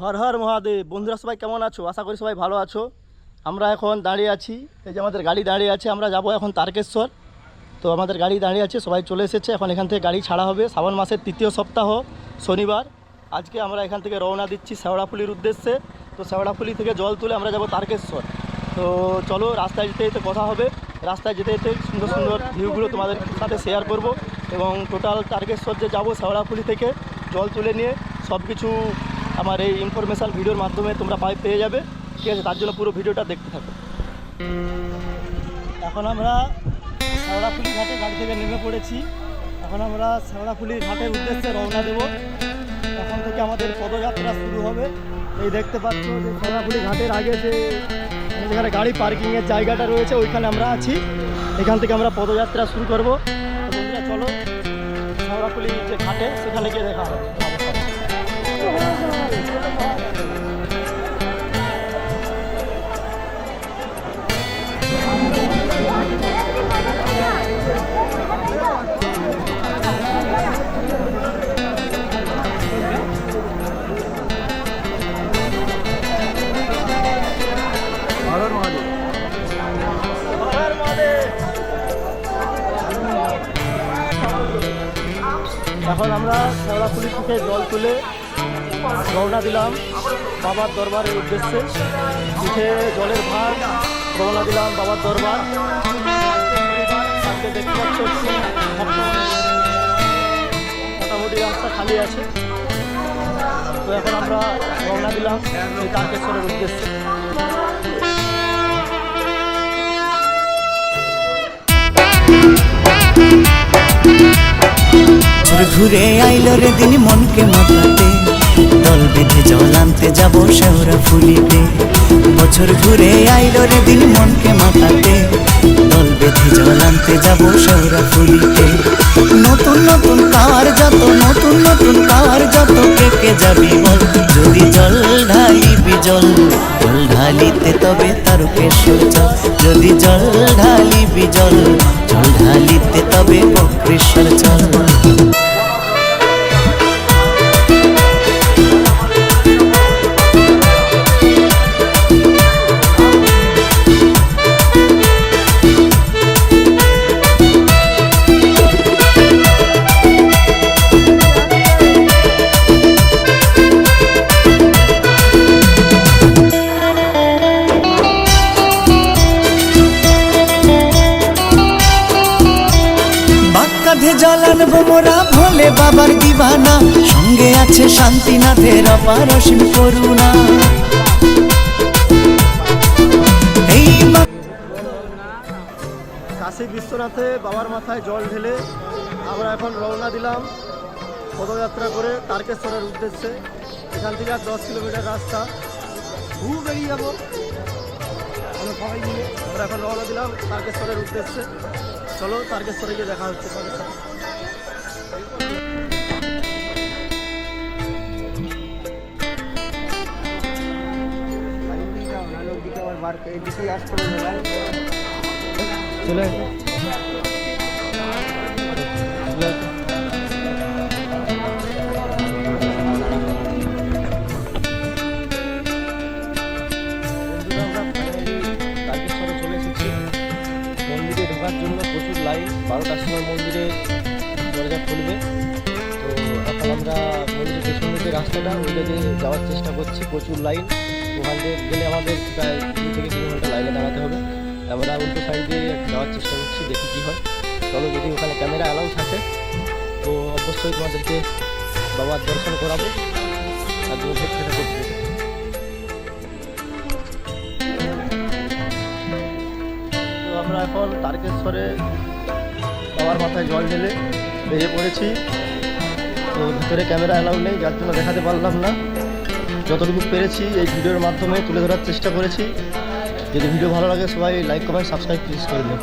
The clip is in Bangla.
হর হর মহাদেব। বন্ধুরা সবাই কেমন আছো? আশা করি সবাই ভালো আছো। আমরা এখন দাঁড়িয়ে আছি। এই যে আমাদের গাড়ি দাঁড়িয়ে আছে, আমরা যাব এখন তারকেশ্বর। তো আমাদের গাড়ি দাঁড়িয়ে আছে, সবাই চলে এসেছে। এখন এখান থেকে গাড়ি ছাড়া হবে। শ্রাবণ মাসের তৃতীয় সপ্তাহ, শনিবার। আজকে আমরা এখান থেকে রওনা দিচ্ছি শেওড়াফুলির উদ্দেশ্যে। তো শেওড়াফুলি থেকে জল তুলে আমরা যাব তারকেশ্বর। তো চলো, রাস্তায় যেতে যেতে কথা হবে। রাস্তায় যেতে যেতে সুন্দর সুন্দর ভিউগুলো তোমাদের সাথে শেয়ার করব। এবং টোটাল তারকেশ্বর যে যাব শেওড়াফুলি থেকে, জল তুলে নিয়ে সব কিছু আমার এই ইনফরমেশান ভিডিওর মাধ্যমে তোমরা পাই পেয়ে যাবে। ঠিক আছে, তার জন্য পুরো ভিডিওটা দেখতে থাকো। এখন আমরা শেওড়াফুলি ঘাটে গাড়ি থেকে নেমে পড়েছি। এখন আমরা শেওড়াফুলি ঘাটের উদ্দেশ্যে রওনা দেব। এখন থেকে আমাদের পদযাত্রা শুরু হবে। এই দেখতে পাচ্ছ যে শেওড়াফুলি ঘাটের আগে যে যেখানে গাড়ি পার্কিংয়ের জায়গাটা রয়েছে, ওইখানে আমরা আছি। এখান থেকে আমরা পদযাত্রা শুরু করব। চলো শেওড়াফুলি যে ঘাটে, সেখানে গিয়ে দেখা হবে। এখন আমরা শেওড়াফুলি থেকে জল তুলে রওনা দিলাম বাবার দরবারের উদ্দেশ্যে। পিঠে জলের ভাগ রওনা দিলাম বাবার দরবার। মোটামুটি রাস্তা খালি আছে। তো এখন আমরা রওনা দিলাম এই তারকেশ্বরের উদ্দেশ্যে। ঘুরে আইলো রে দিন মনকে মাতাতে। দল বেঁধে জল আনতে যাব শেওরা ফুলিতে। বছর ঘুরে আইলো রে দিন মনকে মাতাতে। দল বেঁধে জল আনতে যাব শেওরা ফুলিতে। নতুন নতুন কার যত, নতুন নতুন কার যত কে কে যাবি বল। যদি জল ঢালিবি জল জল ঢালিতে তবে তারকেশ্বর চল যদি জল ঢালিবি জল জল ঢালিতে তবে বক্রেশ্বর চল আনব মোরা ভোলে বাবার দিবানা। সঙ্গে আছে শান্তিনাথের অপার অসীম করুণা কাশী বিশ্বনাথে বাবার মাথায় জল ঢেলে আমরা এখন রওনা দিলাম পদযাত্রা করে তারকেশ্বরের উদ্দেশ্যে। এখান থেকে আর দশ কিলোমিটার রাস্তা। ঘু বেরিয়ে যাব। আমরা সবাই মিলে আমরা এখন রওনা দিলাম তারকেশ্বরের উদ্দেশ্যে। চলো তারকেশ্বরে গিয়ে দেখা হচ্ছে সাথে। চলে। ঢোকার জন্য প্রচুর লাইন বারোটার সময় মন্দিরে দরজা খুলবে। তো এখন আমরা মন্দিরের রাস্তাটা ওই দিকে যাওয়ার চেষ্টা করছি প্রচুর লাইন। ওখান দিয়ে গেলে আমাদের প্রায় দু থেকে তিন ঘণ্টা লাইনে দাঁড়াতে হবে। আমরা উল্টো সাইড দিয়ে যাওয়ার চেষ্টা করছি, দেখি কী হয়। চলো, যদি ওখানে ক্যামেরা অ্যালাউ থাকে, তো অবশ্যই তোমাদেরকে বাবার দর্শন করাবো। তার জন্য সেটা করতে তো আমরা এখন তারকেশ্বরে বাবার মাথায় জল ঢেলে বেরিয়ে পড়েছি। তো ভিতরে ক্যামেরা অ্যালাউ নেই, যার জন্য দেখাতে পারলাম না। যতটুকু পেরেছি এই ভিডিওর মাধ্যমে তুলে ধরার চেষ্টা করেছি। যদি ভিডিও ভালো লাগে, সবাই লাইক কমেন্ট সাবস্ক্রাইব প্লিজ করে দিন